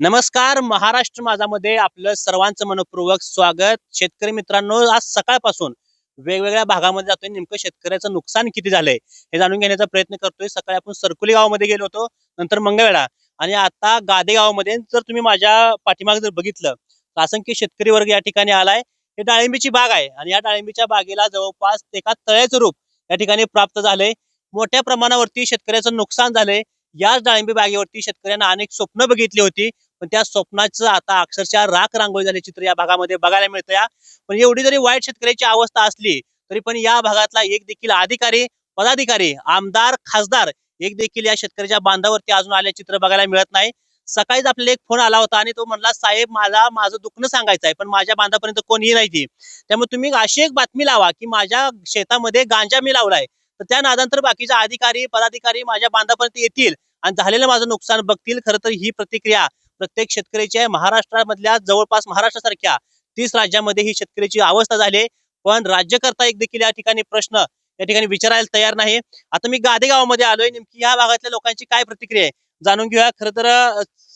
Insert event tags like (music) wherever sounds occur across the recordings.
नमस्कार महाराष्ट्र माझामध्ये आपलं सर्वांचं मनपूर्वक स्वागत. शेतकरी मित्रांनो आज सकाळपासून वेगवेगळ्या भागामध्ये जातोय. नेमकं शेतकऱ्याचं नुकसान किती झालंय हे जाणून घेण्याचा प्रयत्न करतोय. सकाळी आपण सरकुली गावामध्ये गेलो होतो नंतर मंगळवेळा आणि आता गादे गावामध्ये जर तुम्ही माझ्या पाठीमागे जर बघितलं तर असंख्य शेतकरी वर्ग या ठिकाणी आलाय. हे डाळिंबीची बाग आहे आणि या डाळिंबीच्या बागेला जवळपास एका तळ्याचं रूप या ठिकाणी प्राप्त झालंय. मोठ्या प्रमाणावरती शेतकऱ्याचं नुकसान झालंय. याच डाळिंबी बागेवरती शेतकऱ्यांना अनेक स्वप्न बघितली होती. पण त्या स्वप्नाचं आता अक्षरशः राख रांगोळी झाले चित्र या भागामध्ये बघायला मिळतं या. पण एवढी जरी वाईट शेतकऱ्याची अवस्था असली तरी पण या भागातला एक देखील अधिकारी पदाधिकारी आमदार खासदार एक देखील या शेतकऱ्याच्या बांधावरती अजून आले चित्र बघायला मिळत नाही. सकाळीच आपल्याला एक फोन आला होता आणि तो म्हणला साहेब मला माझं दुखणं सांगायचं आहे पण माझ्या बांधापर्यंत कोणीही नाही ती. त्यामुळे तुम्ही अशी एक बातमी लावा की माझ्या शेतामध्ये गांजा मी लावलाय. तर त्या नादांतर बाकीचे अधिकारी पदाधिकारी माझ्या बांधापर्यंत येतील. आणि झालेलं माझं नुकसान बघतील. खरं तर ही प्रतिक्रिया प्रत्येक शेतकऱ्याची आहे. महाराष्ट्रामधल्या जवळपास महाराष्ट्रासारख्या तीस राज्यामध्ये ही शेतकऱ्याची अवस्था झाली पण राज्यकर्ता एक देखील या ठिकाणी प्रश्न या ठिकाणी विचारायला तयार नाही. आता मी गादे गावामध्ये आलोय. नेमकी या भागातल्या लोकांची काय प्रतिक्रिया आहे? जाणून घेऊया. खरं तर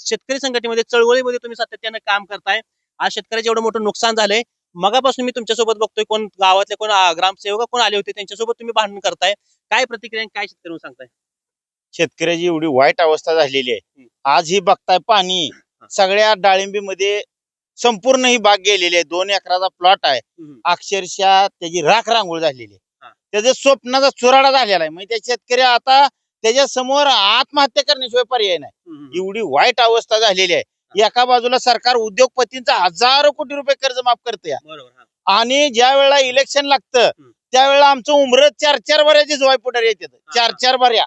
शेतकरी संघटनेमध्ये चळवळीमध्ये तुम्ही सातत्यानं काम करताय. आज शेतकऱ्याचे एवढं मोठं नुकसान झालंय. मगापासून मी तुमच्यासोबत बघतोय कोण गावातले कोण ग्रामसेवक कोण आले होते? त्यांच्यासोबत तुम्ही भांडण करताय. काय प्रतिक्रिया आणि काय शेतकरी सांगताय? शेतकऱ्याची एवढी वाईट अवस्था झालेली आहे. आज ही बघताय पाणी सगळ्या डाळिंबीमध्ये संपूर्ण ही बाग गेलेली आहे. दोन एकराचा प्लॉट आहे. अक्षरशः त्याची राख रांगोळ झालेली. आहे. त्याच्या स्वप्नाचा चुराडा झालेला आहे. म्हणजे त्या शेतकरी आता त्याच्यासमोर आत्महत्या करण्याशिवाय पर्याय नाही. एवढी वाईट अवस्था झालेली आहे. एका बाजूला सरकार उद्योगपतींचा हजारो कोटी रुपये कर्ज माफ करते. आणि ज्या वेळेला इलेक्शन लागतं. त्यावेळेला आमचं उमरत चार चार भऱ्याचे जोय पुढे येतात चार चार भऱ्या.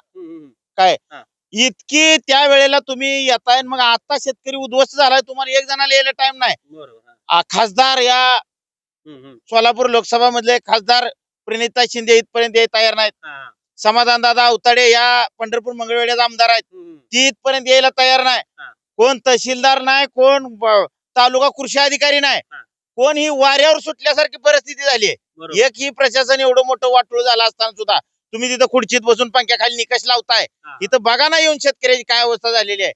हम्म. इतकी त्या वेळेला तुम्ही येताय मग आता शेतकरी उद्ध्वस्त झालाय तुम्हाला एक जणाला यायला टाइम नाही खासदार या. सोलापूर लोकसभा मधले खासदार प्रणिता शिंदे इथपर्यंत येत तयार नाहीत. समाधान दादा अवताडे या पंढरपूर मंगळवेड्याचे आमदार आहेत ती इथपर्यंत यायला तयार नाही. कोण तहसीलदार नाही कोण तालुका कृषी अधिकारी नाही. कोण ही वाऱ्यावर सुटल्यासारखी परिस्थिती झाली एक ही प्रशासन एवढं मोठं वाटोळ झालं असताना सुद्धा तुम्ही तिथं खुर्चीत बसून पंख्याखाली निकष लावताय. इथं बघा ना येऊन शेतकऱ्याची काय अवस्था झालेली आहे.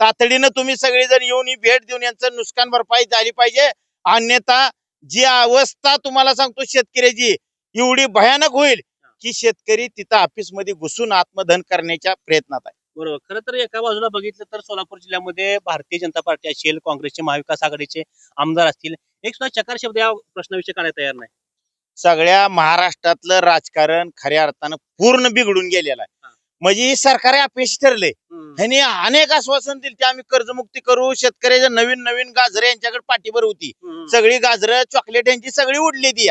तातडीनं तुम्ही सगळेजण येऊन ही भेट देऊन यांचं नुकसान भरपाई झाली पाहिजे. अन्यथा जी अवस्था तुम्हाला सांगतो शेतकऱ्याची एवढी भयानक होईल की शेतकरी तिथं ऑफिसमध्ये घुसून आत्मधन करण्याच्या प्रयत्नात आहे. बरोबर. खरं तर एका बाजूला बघितलं तर सोलापूर जिल्ह्यामध्ये भारतीय जनता पार्टी असेल काँग्रेसचे महाविकास आघाडीचे आमदार असतील एक सुद्धा चकार शब्द या प्रश्नाविषयी करायला तयार नाही. सगळ्या महाराष्ट्रातलं राजकारण खऱ्या अर्थानं पूर्ण बिघडून गेलेलं आहे. म्हणजे ही सरकारी अपेक्षा ठरले ह्यांनी अनेक आश्वासन दिली की आम्ही कर्जमुक्ती करू शेतकऱ्याच्या नवीन नवीन गाजरे यांच्याकडे पाठीभर होती. सगळी गाजरं चॉकलेट यांची सगळी उडली ती.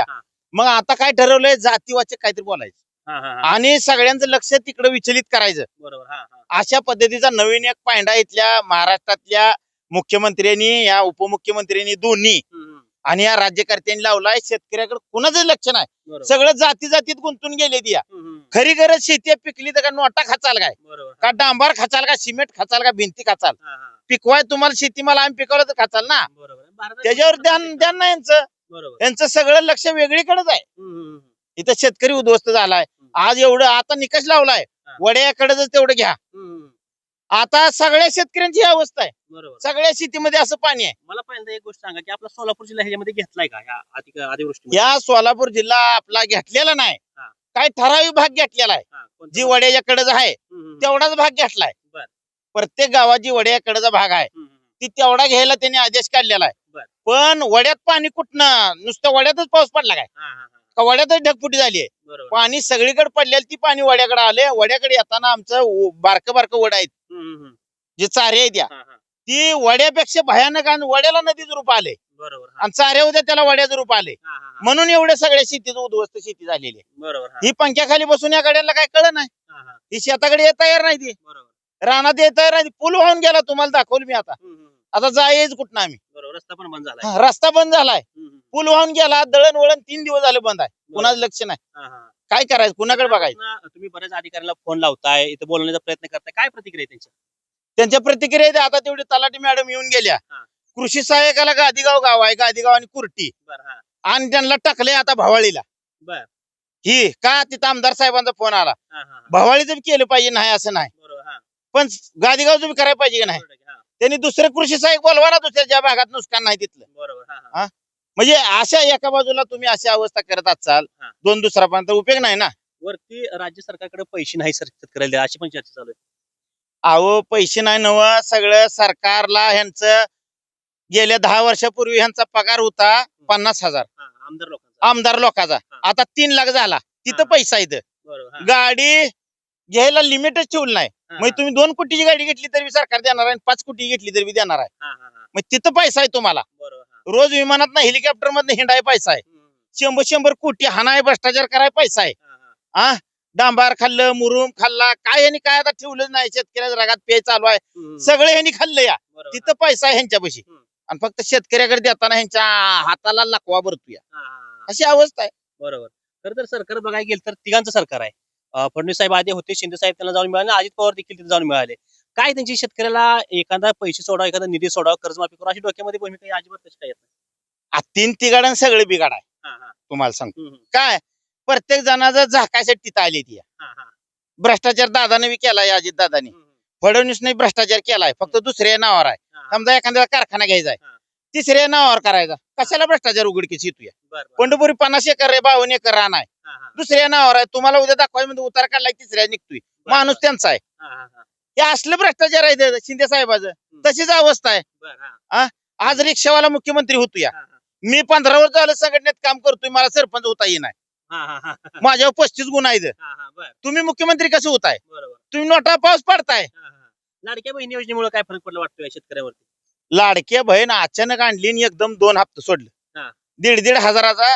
मग आता काय ठरवलंय जातीवाचक काहीतरी बोलायचं. आणि सगळ्यांचं लक्ष तिकडे विचलित करायचं बरोबर अशा पद्धतीचा नवीन एक पायंडा इथल्या महाराष्ट्रातल्या मुख्यमंत्र्यांनी या उपमुख्यमंत्र्यांनी दोन्ही. आणि या राज्यकर्त्यांनी लावलाय शेतकऱ्याकडे कुणाचं लक्ष नाही. सगळं जाती जातीत गुंतून गेले ती या हम्म, हम्म. खरी गरज शेती पिकली तर का नोटा खाचाल काय? का डांबार खाचाल का सिमेंट खाचाल का भिंती खाचाल. पिकवाय तुम्हाला शेतीमाला आम्ही पिकवलं तर खाचाल ना? त्याच्यावर ध्यान ध्यान नाही यांचं. यांचं सगळं लक्ष वेगळीकडेच आहे. इथं शेतकरी उद्ध्वस्त झालाय. आज एवढं आता निकष लावलाय. वड्याकडेच तेवढं घ्या. आता सगळ्या शेतकऱ्यांची ही अवस्था आहे. बरोबर. सगळ्या शेतीमध्ये असं पाणी आहे. मला पहिल्यांदा एक गोष्ट सांगा की आपला सोलापूर जिल्हा ह्याच्यामध्ये घेतलाय का? या अति या सोलापूर जिल्हा आपला घेतलेला नाही. हा. काय ठराविक भाग घेतलेला आहे. जी वड्याच्या कडेच आहे तेवढाच भाग घेतलाय. बर. प्रत्येक गावात जी वड्याकडेचा भाग आहे. ती तेवढा घ्यायला त्यांनी आदेश काढलेला बर. आहे पण वड्यात पाणी कुठनं? नुसतं वड्यातच पाऊस पडला काय? का वड्यातच ढगफुटी झाली आहे? बरोबर. पाणी सगळीकडे पडलेलं ती पाणी वड्याकडे आले वड्याकडे येताना आमचं उ- बारकं बारकं वड आहेत. जे चारे आहेत त्या. ती वड्यापेक्षा भयानक आणि वड्याला नदीचं रूप आले. बरोबर. आणि चारे होत्या त्याला वड्याचं रूप आले. म्हणून एवढ्या सगळ्या शेतीचं उद्ध्वस्त शेती झालेली आहे. बरोबर हा. पंख्याखाली बसून या गाड्यांना काय कळ नाही. हा, शेताकडे येत तयार नाही ती. रानात येत तयार नाही. पूल वाहून गेला तुम्हाला दाखवलं मी आता. आता जायच कुठं आम्ही. रस्ता पण बंद झाला हा, रस्ता बंद झालाय. पूल वाहून गेला दळण वळण तीन दिवस झाले बंद आहे. कुणाचं लक्ष नाही. काय करायचं? कुणाकडे बघायचं? तुम्ही बऱ्याच अधिकाऱ्यांना फोन लावताय इथं बोलण्याचा प्रयत्न करताय. काय प्रतिक्रिया आहे त्यांची त्यांच्या प्रतिक्रिया आहेत, आता तेवढी तलाठी मॅडम येऊन गेल्या. हा. कृषी सहाय्यकाला गादीगाव गाव आहे गादीगाव आणि कुर्टी. बर हा. आणि त्यांना टाकले आता भवाळीला. बर. ही का तिथं आमदार साहेबांचा फोन आला? हा, हा, हा. भवाळीचं बी केलं पाहिजे नाही असं नाही. बरोबर हा. पण गादीगावचं बी करायला पाहिजे की नाही? बरोबर हा. त्यांनी दुसरे कृषी सहाय्यक बोलवा ना दुसऱ्या ज्या भागात नुकसान नाही तिथलं. बरोबर हा, हा. म्हणजे अशा एका बाजूला तुम्ही अशी अवस्था करत असाल हा. दोन दुसरापर्यंत उपयोग नाही ना? वरती राज्य सरकारकडे पैसे नाही सर शेतकऱ्याला अशी पण चर्चा चालू आहे. अहो पैसे नाही नव सगळं सरकारला ह्यांचं गेल्या दहा वर्षापूर्वी ह्यांचा पगार होता पन्नास हजार. हा, आमदार लोकांचा. आमदार लोकांचा. आता तीन लाख झाला तिथं हा. पैसा इथं. बरोबर हा, गाडी घ्यायला लिमिटच ठेवलं नाही. हा, मग तुम्ही दोन कोटीची गाडी घेतली तरी बी सरकार देणार आहे आणि पाच कोटी घेतली तरी बी देणार आहे. हा, हा, हा. मग तिथं पैसा आहे तुम्हाला. रोज विमानात ना हेलिकॉप्टर मधनं हिंडाय पैसा आहे. शंभर शंभर कोटी हाणाय भ्रष्टाचार कराय पैसा आहे. हा. डांबार खाल्लं मुरुम खाल्ला काय यांनी काय आता ठेवलं नाही शेतकऱ्याच्या रगात पे चालू आहे. सगळे ह्यांनी खाल्लं या. तिथं पैसा आहे ह्यांच्यापाशी. आणि फक्त शेतकऱ्याकडे देताना ह्यांच्या हाताला लकवा भरतोय. अशी अवस्था आहे. बरोबर. खरं तर सरकार बघायला गेलं तर तिघांचं सरकार आहे. फडणवीस साहेब आधी होते शिंदे साहेब त्यांना जाऊन मिळाले अजित पवार देखील तिथे जाऊन मिळाले. काय त्यांची शेतकऱ्याला एखादा पैसे सोडावा एखादा निधी सोडावा कर्जमाफी करा अशी डोक्यामध्ये भूमिका या अजिबात कशी काय येत आ, तीन तिघाडन सगळे बिघाड आहे नाही. हा, हा. तुम्हाला सांगतो हम्म. काय प्रत्येक जणाचं झाकायसाठी तिथं आली ती हा, हा. भ्रष्टाचार दादाने बी केलाय अजित दादानी हम्म, हम्म. फडणवीसने भ्रष्टाचार केलाय फक्त दुसऱ्या नावावर आहे हा, हा. समजा एखाद्याला कारखाना घ्यायचा आहे. तिसऱ्या नावावर करायचा कशाला भ्ष्टाचार उघडकीस येतोय बरं, बरं. पंढरपुरी पन्नास एकर आहे बावन्न एकर रान आहे हा, हा. दुसऱ्या नावावर आहे तुम्हाला उद्या दाखवाय म्हणजे उतार काढलाय तिसऱ्या निघतोय माणूस त्यांचा आहे हा, हा, हा. हे असलं भ्रष्टाचार आहे शिंदे साहेबाचं तशीच अवस्था आहे आज रिक्षावाला मुख्यमंत्री होतो या. मी पंधरा वर्ष झालं संघटनेत काम करतोय मला सरपंच होता हा. माझ्यावर पस्तीस गुण आहेत हा, हा. बरं, तुम्ही मुख्यमंत्री कसं होताय बरोबर. तुम्ही नोटा पाऊस पडताय. लाडक्या बहिणी योजनेमुळे काय फरक पडला वाटतोय शेतकऱ्यावरती लाडक्या बहीण अचानक आणली आणि एकदम दोन हप्ते सोडलं. दीड दीड हजाराचा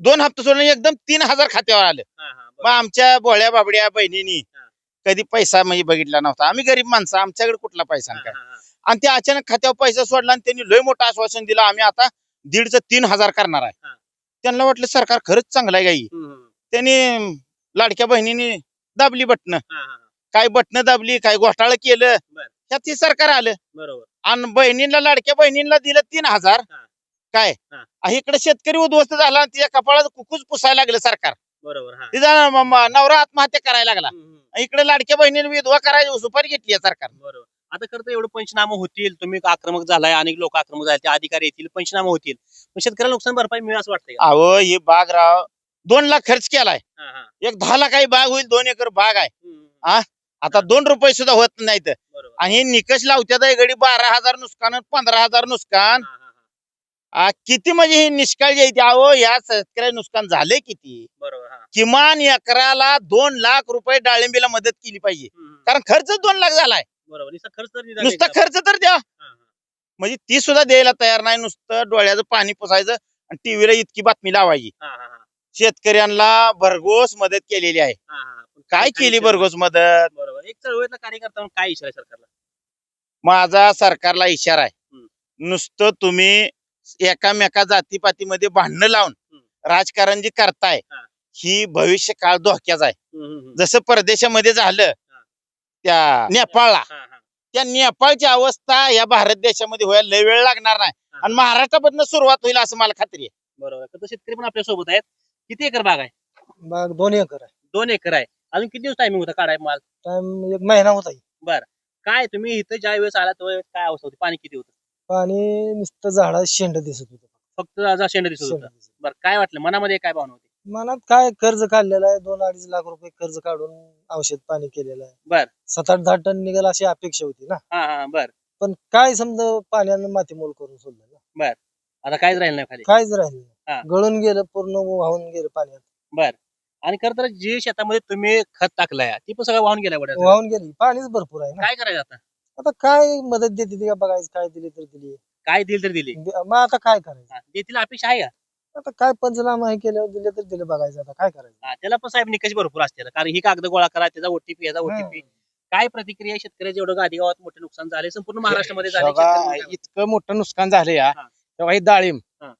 दोन हप्ते सोडलं एकदम तीन हजार खात्यावर आलं. मग. आमच्या भोळ्या बाबड्या बहिणीनी. कधी पैसा म्हणजे बघितला नव्हता आम्ही गरीब माणसं आमच्याकडे कुठला पैसा नाही काय. आणि ते अचानक खात्यावर पैसा सोडला आणि त्यांनी लय मोठं आश्वासन दिलं आम्ही आता दीडचं तीन हजार करणार आहे. त्यांना वाटलं सरकार खरंच चांगलं आहे गाई. त्यांनी लाडक्या बहिणीने दाबली बटणं. काय बटणं दाबली काय घोटाळं केलं. ह्यात हे सरकार आलं बरोबर आणि बहिणींना लाडक्या बहिणींना दिलं तीन हजार. काय इकडे शेतकरी उद्ध्वस्त झाला आणि तिच्या कपाळात कुकूच पुसायला लागलं सरकार बरोबर तिचा नवरा आत्महत्या करायला लागला. इकडे लाडक्या बहिणीने विधवा करायची सुपारी घेतली आहे सरकार बरोबर. आता खरं तर एवढं पंचनामा होतील तुम्ही आक्रमक झालाय अनेक लोक आक्रमक झाले ते अधिकारी येतील पंचनामा होतील. पण शेतकऱ्याला नुकसान भरपाई मिळेल असं वाटतंय का? अहो ही बाग राव दोन लाख खर्च केलाय. हा, हा. एक दहा लाखाची बाग होईल दोन एकर बाग आहे. हम्म, हम्म. आ? आता दोन रुपये सुद्धा होत नाहीत. बरोबर. आणि हे निकष लावत्यात आहे गडी बारा हजार नुकसान पंधरा हजार नुकसान. हा, हा, हा. आ, किती म्हणजे ही निष्काळजी आहे ती अहो या शेतकऱ्या नुकसान झाले किती? बरोबर. हा किमान एकराला दोन लाख रुपये डाळिंबीला मदत केली पाहिजे. कारण खर्च दोन लाख झालाय बरोबर नुसता खर्च तर निदान नुसता एकदा- खर्च तर द्या हा, हा. म्हणजे ती सुद्धा द्यायला तयार नाही नुसतं डोळ्याचं पाणी पुसायचं आणि टीव्हीला इतकी बातमी लावायची हा, हा, हा. शेतकऱ्यांना भरघोस मदत केलेली आहे हा, हा. पण काय केली भरघोस मदत बरोबर एक चळवळीतला कार्यकर्ता म्हणून काय इशारा आहे सरकारला माझा सरकारला इशारा आहे. नुसतं तुम्ही एकामेका जातीपातीमध्ये भांडणं लावून हम्म. राजकारण जे करताय हा. ही भविष्य काळ धोक्याचा आहे. जसं परदेशामध्ये झालं त्या नेपाळला. त्या नेपाळची अवस्था या भारत देशामध्ये व्हायला लय वेळ लागणार नाही. आणि महाराष्ट्रामधनं सुरुवात होईल असं मला खात्री आहे. बरोबर तर शेतकरी पण आपल्यासोबत आहेत. किती एकर बाग आहे? बाग दोन एकर आहे. दोन एकर आहे. अजून किती दिवस टायमिंग होता काढाय माल? टाइम एक महिना होता. ही. काय तुम्ही इथं ज्या वेळेस आला त्यावेळेस काय अवस्था होती? पाणी किती होतं? पाणी नुसतं झाडा शेंड दिसत होत. फक्त शेंड दिसत होतं. बरं काय वाटलं? मनामध्ये काय भावना होती? मनात काय कर्ज काढलेलं आहे? दोन अडीच लाख रुपये कर्ज काढून औषध पाणी केलेलं आहे. बर. सात आठ दहा टन निघेल अशी अपेक्षा होती ना? हा हा बर. पण काय समजा पाण्यानं माती मोल करून सोडलं ना? आता काहीच राहिलं नाही खाली. काहीच राहिलं हा. नाही. गळून गेलं पूर्ण वाहून गेलं पाण्यात. बर. आणि खरं तर जे शेतामध्ये तुम्ही खत टाकलाय ती पण सगळं वाहून गेल्या वड्या वाहून गेली. पाणीच भरपूर आहे ना? काय करायचं आता? आता काय मदत देते ती का बघायचं? काय दिली तर दिली. काय दिली तर दिली? मग आता काय करायचं? हा, देतील अपेक्षा आहे का? आता काय पंचनामा हे केल्यावर दिले तर दिले बघायचं आता काय करायचं हा, त्याला पण साहेब निकष भरपूर असते कारण ही कागद गोळा करा त्याचा ओटीपी याचा ओटीपी. काय प्रतिक्रिया शेतकऱ्याचे एवढं गादी गावात मोठे नुकसान झाले संपूर्ण महाराष्ट्रामध्ये झाले. इतकं मोठं नुकसान झालं या हा. तेव्हा ही डाळिंब हा.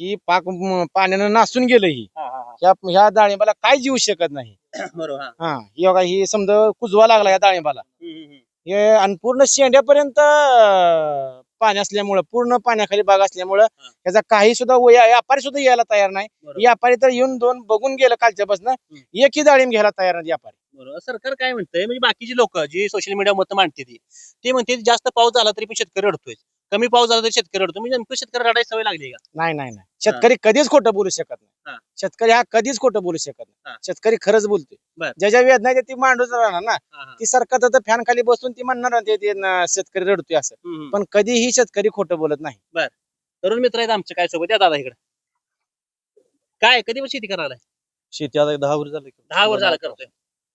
ही पाक म- पाण्यानं नासून गेलं ही हा, हा, हा. ह्या ह्या डाळिंबाला काय जीव शकत नाही (coughs) बरोबर हा हा ही बघा ही समजा कुजवा लागला या डाळिंबाला हम्म, हम्म, हम्म. हे आणि पूर्ण शेंड्यापर्यंत अं, पाणी असल्यामुळं पूर्ण पाण्याखाली बाग असल्यामुळं. त्याचा काही सुद्धा व्यापारी सुद्धा यायला तयार नाही. व्यापारी तर येऊन दोन बघून गेलं कालच्यापासून एकही डाळिंब घ्यायला तयार नाही व्यापारी. बरोबर. सरकार काय म्हणतंय? म्हणजे बाकीची लोक जी सोशल मीडिया मत मांडते ती ते म्हणते जास्त पाऊस झाला तरी पण शेतकरी रडतोय कमी पाऊस झाला तरी शेतकरी रडतो. म्हणजे नेमकं शेतकरी रडायची सवय लागली का? नाही नाही नाही. शेतकरी कधीच खोटं बोलू शकत हा. नाही शेतकरी हा कधीच खोटं बोलू शकत हा. नाही शेतकरी खरंच बोलतोय. बर. ज्या ज्या वेदना आहेत ती मांडूच राहणार ना. हा, हा. ती सरकार तर फॅन खाली बसून ती म्हणणार ना ते- ते न- शेतकरी रडतोय असं. हम्म, हम्म. पण कधीही शेतकरी खोटं बोलत नाही. तरुण मित्र आहेत आमचे काय सोबत? या दादा इकडे. काय कधी शेती करायला शेती आता दहा वर्ष झाली. दहा वर्ष झालं करतोय.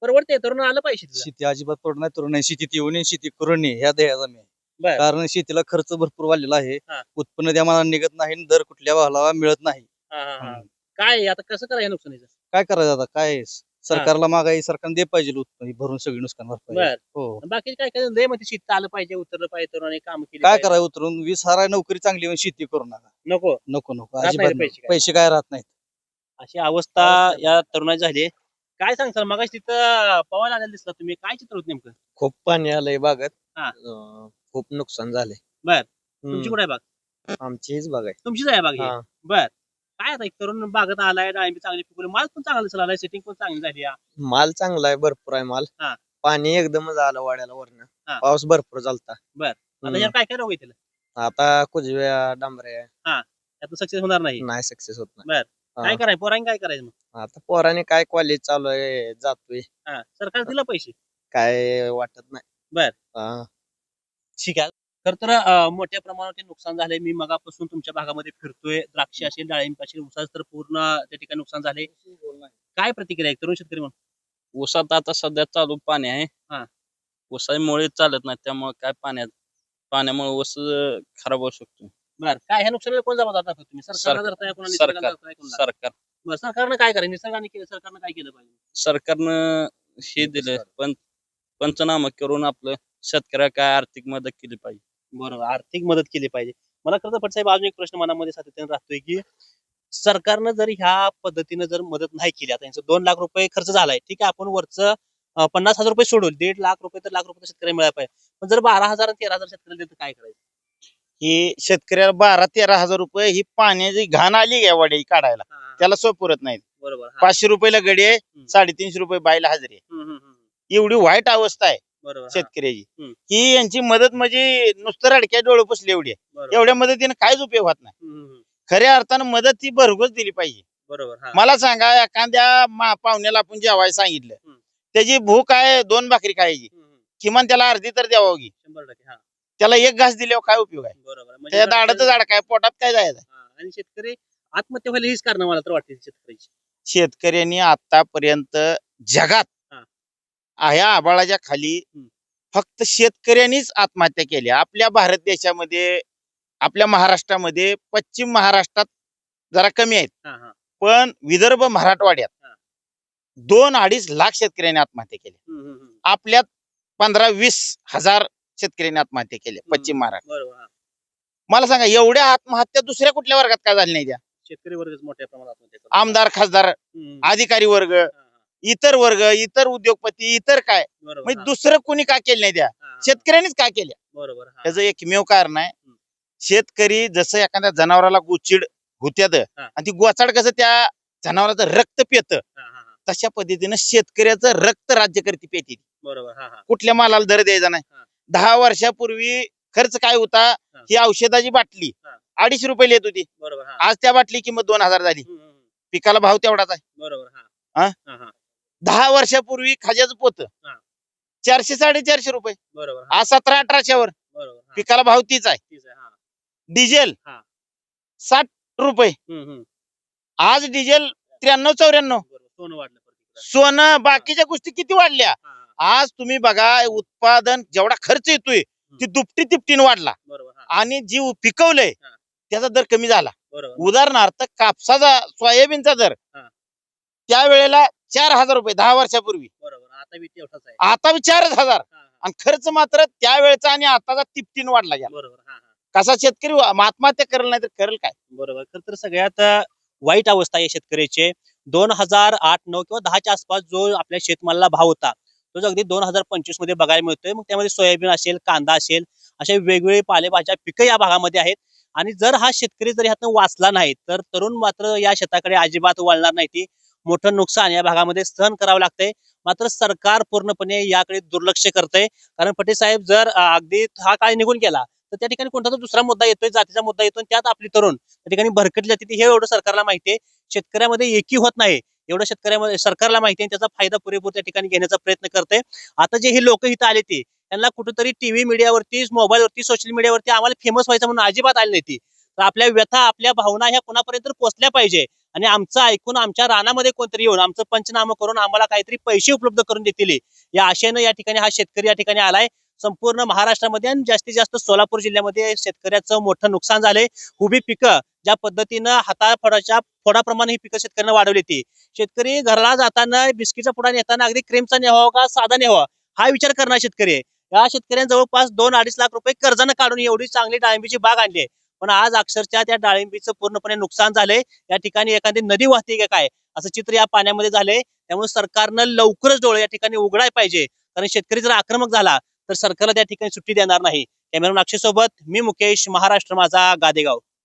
परवडते तरुण आलं पाहिजे शेतीला. शेती अजिबात पडत नाही. तरुण शेतीत येऊन शेती करून नये ह्या ध्येयाचा मी आहे. बर. कारण शेतीला खर्च भरपूर वाढलेला आहे. हा. उत्पन्न त्या मला निघत नाही आणि दर कुठल्या भावाला मिळत नाही. हा, हा, हा. काय आता कसं करायचं नुकसानीचं? काय करायचं आता? काय सरकारला मागाई सरकारने दे पाहिजे उत्पन्न भरून सगळी नुकसान भरपाई बर. हो. बाकी काय काय? लयमध्ये शेती आलं पाहिजे उतरलं पाहिजे तरुणाने काम केली काय पाहिजे. करायचं उतरून? वीस हारा नोकरी चांगली पण शेती करू नका. नको. नको नको. राहत नाही अजिबात पैसे नको. काय. पैसे काय राहत नाहीत. अशी अवस्था या तरुणाची झाली काय सांगताल मग तिथं पवायला आलेला दिसला तुम्ही. काय चित्र होत नेमकं? खूप पाणी आलंय बागात. हा. अं, खूप नुकसान झालंय बर. तुमची कुठे बाग आमची हीच बाग आहे तुमचीच आहे बाग ही? हा. बर काय आता एक तरुण बागत आलाय डाळिंबी चांगली पिकवली माल पण चांगला दिसला आलाय सेटिंग पण चांगली झाली. माल चांगला आहे भरपूर आहे माल हा. पाणी एकदमच आलं वाड्याला हा. वरनं पाऊस भरपूर झालता बर. आता हम्म. यार काय काय रोग येतील आता कुजव्या डांबऱ्या त्यात सक्सेस होणार नाही नाही सक्सेस होत बर. नाही काय हा. करायचं पोरांनी काय करायचं मग आता पोराने काय कॉलेज चालू आहे जातोय हा सरकार दिलं पैसे काय वाटत नाही बर. हा. खर तर अं, मोठ्या प्रमाणात नुकसान झालंय. मी मगापासून तुमच्या भागामध्ये फिरतोय. द्राक्ष असेल डाळिंब असेल उसाच तर पूर्ण त्या ठिकाणी नुकसान झाले काय प्रतिक्रिया आहे? तरुण शेतकरी म्हणून. ऊसात आता सध्या चालू पाणी आहे. हा. ऊसामुळे चालत नाही. त्यामुळे काय पाण्यात पाण्यामुळे ऊस खराब होऊ शकतो. बर. काय? ह्या नुकसानीला कोण जबाबदार तुम्ही? सरकार- सरकार. सरकारनं काय करायचं? निसर्गाने केलं सरकारनं काय केलं पाहिजे? सरकारनं हे दिलं. पण पंचनामा करून आपलं शेतकऱ्याला काय आर्थिक मदत केली पाहिजे? बरोबर. आर्थिक मदत केली पाहिजे. मला खरं तर पटसाहेब अजून एक प्रश्न मनामध्ये सातत्याने राहतोय की सरकारनं जर ह्या पद्धतीनं जर मदत नाही केली आता यांचं दोन लाख रुपये खर्च झालाय ठीक आहे आपण वरचं अं, पन्नास हजार रुपये सोडून दीड लाख रुपये तर लाख रुपये शेतकऱ्याला मिळायला पाहिजे. पण जर बारा हजार आणि तेरा हजार शेतकऱ्याला देतं काय करायचं? ही शेतकऱ्याला बारा तेरा हजार रुपये ही पाण्याची घाण आली काय वाडी काढायला. त्याला सोपरत नाही बरोबर हा. पाचशे रुपयाला गडी आहे. साडेतीनशे रुपये बायला हजरी आहे. हम्म, हम्म, हम्म. एवढी वाईट अवस्था आहे. बरोबर हा. शेतकऱ्याची हम्म. यांची मदत म्हणजे नुसतं रडक्या डोळे पुसले एवढी आहे. बरोबर. एवढ्या मदतीने काहीच उपयोग होत नाही हम्म, हम्म, हम्म. खऱ्या अर्थानं मदत ही भरघोस दिली पाहिजे बरोबर हा. मला सांगा एखाद्या मा- पाहुण्याला आपण जेवायला सांगितलं हम्म. त्याची भूक आहे दोन भाकरी खायची हम्म, हम्म. किमान त्याला अर्धी तर द्यावं की शंभर टक्के हा त्याला एक घास दिल्यावर काय उपयोग आहे बरोबर म्हणजे त्याच्या काय पोटात काय जायचं हा. आणि शेतकरी आत्महत्या व्हायला हीच कारण मला तर वाटते शेतकऱ्याची शेतकऱ्यांनी आतापर्यंत जगात. ह्या आबाळाच्या खाली. फक्त शेतकऱ्यांनीच आत्महत्या केल्या आपल्या भारत देशामध्ये आपल्या महाराष्ट्रामध्ये पश्चिम महाराष्ट्रात जरा कमी आहेत पण विदर्भ मराठवाड्यात. दोन अडीच लाख शेतकऱ्यांनी आत्महत्या केल्या. आपल्यात पंधरा वीस हजार शेतकऱ्यांनी आत्महत्या केल्या पश्चिम महाराष्ट्र. मला सांगा एवढ्या आत्महत्या दुसऱ्या कुठल्या वर्गात काय झाल्या नाही त्या शेतकरी वर्गच मोठ्या प्रमाणात. आमदार खासदार अधिकारी वर्ग. इतर वर्ग इतर उद्योगपती इतर काय म्हणजे. दुसरं कोणी का केलं नाही त्या. शेतकऱ्यांनीच का केल्या बरोबर. त्याचं एकमेव कारण आहे. शेतकरी जसं एखाद्या जनावराला गोचिड होत्यात. आणि ती गोचाड कसं त्या जनावराचं रक्त पेत. तशा पद्धतीनं शेतकऱ्याचं रक्त राज्यकर्ती पेती बरोबर कुठल्या मालाला दर द्यायचा नाही. दहा वर्षापूर्वी खर्च काय होता ही औषधाची बाटली. अडीचशे रुपये येत होती बरोबर आज त्या बाटली किंमत दोन हजार झाली. पिकाला भाव तेवढाच आहे बरोबर दहा वर्षापूर्वी खाज्याचं पोत हा. चारशे साडेचारशे रुपये बरोबर हा आज सतरा अठराशेवर बरोबर हा. पिकाला भाव तीच आहे हा डिझेल हा. साठ रुपये हम्म, हम्म. आज डिझेल त्र्याण्णव चौऱ्याण्णव बरोबर सोनं वाढलं. सोनं बाकीच्या गोष्टी किती वाढल्या हा, हा. आज तुम्ही बघा उत्पादन जेवढा खर्च येतोय ती दुपटी तिपटीने वाढला बरोबर हा आणि जी उ- पिकवलंय हा. त्याचा दर कमी झाला बरोबर उदाहरणार्थ कापसाचा सोयाबीनचा दर हा. त्यावेळेला चार हजार रुपये दहा वर्षापूर्वी. बरोबर. आता बी तेवढाच आहे. आता बी चारच हजार. हा, हा. आणि खर्च मात्र त्यावेळेचा आणि आताचा तिपटीन वाढला गेला. बरोबर. हा हा. कसा शेतकरी आत्महत्या करेल नाही तर करेल काय? बरोबर. खर तर सगळ्यात अं, वाईट अवस्था आहे शेतकऱ्याचे. दोन हजार आठ नऊ किंवा दहाच्या आसपास जो आपल्या शेतमालाला भाव होता तो जो अगदी दोन हजार पंचवीसमध्ये बघायला मिळतोय. मग त्यामध्ये सोयाबीन असेल कांदा असेल अशा वेगवेगळी पालेभाज्या पिकं या भागामध्ये आहेत. आणि जर हा शेतकरी जर ह्यातनं वाचला नाही तर तरुण मात्र या शेताकडे अजिबात वळणार नाही ती. मोठं नुकसान या भागामध्ये सहन करावं लागतंय. मात्र सरकार पूर्णपणे याकडे दुर्लक्ष करतंय. कारण पटेल साहेब जर अगदी हा काळ निघून गेला तर त्या ठिकाणी कोणता दुसरा मुद्दा येतोय जातीचा मुद्दा येतो त्यात आपली तरुण त्या ठिकाणी भरकटली जाते. ती हे एवढं सरकारला माहिती आहे. शेतकऱ्यामध्ये एकी होत नाही. एवढं शेतकऱ्यामध्ये सरकारला माहिती आहे आणि त्याचा फायदा पुरेपूर त्या ठिकाणी घेण्याचा प्रयत्न करते आता जे हे लोक इथं आले ते त्यांना कुठेतरी टीव्ही मीडियावरती मोबाईलवरती सोशल मीडियावरती आम्हाला फेमस व्हायचं म्हणून अजिबात आले नाही ती. तर आपल्या व्यथा आपल्या भावना ह्या कुणापर्यंत पोहोचल्या पाहिजे. आणि आमचं ऐकून आमच्या रानामध्ये कोणतरी येऊन आमचं पंचनामा करून आम्हाला काहीतरी पैसे उपलब्ध करून देतील या आशेनं या ठिकाणी हा शेतकरी या ठिकाणी आलाय. संपूर्ण महाराष्ट्रामध्ये आणि जास्तीत जास्त सोलापूर जिल्ह्यामध्ये शेतकऱ्याचं मोठं नुकसान झालंय. उभी पिकं ज्या पद्धतीनं हाताफडाच्या फोडाप्रमाणे ही पिकं शेतकऱ्यांना वाढवली ती. शेतकरी घराला जाताना बिस्किटचा पुडा नेताना अगदी क्रीमचा न्यावा का साधा न्यावा हा विचार करणार शेतकरी आहे. या शेतकऱ्यांनी जवळपास दोन अडीच लाख रुपये कर्जानं काढून एवढी चांगली डाळिंबीची बाग आणली आहे. पण आज अक्षरशः त्या डाळिंबीचं पूर्णपणे नुकसान झालंय. या ठिकाणी एखादी नदी वाहते का काय? असं चित्र या पाण्यामध्ये झालंय. त्यामुळे सरकारनं लवकरच डोळे या ठिकाणी उघडाय पाहिजे. कारण शेतकरी जर आक्रमक झाला तर सरकारला त्या ठिकाणी सुट्टी देणार नाही. कॅमेरा अक्षय सोबत मी मुकेश महाराष्ट्र माझा गादेगाव.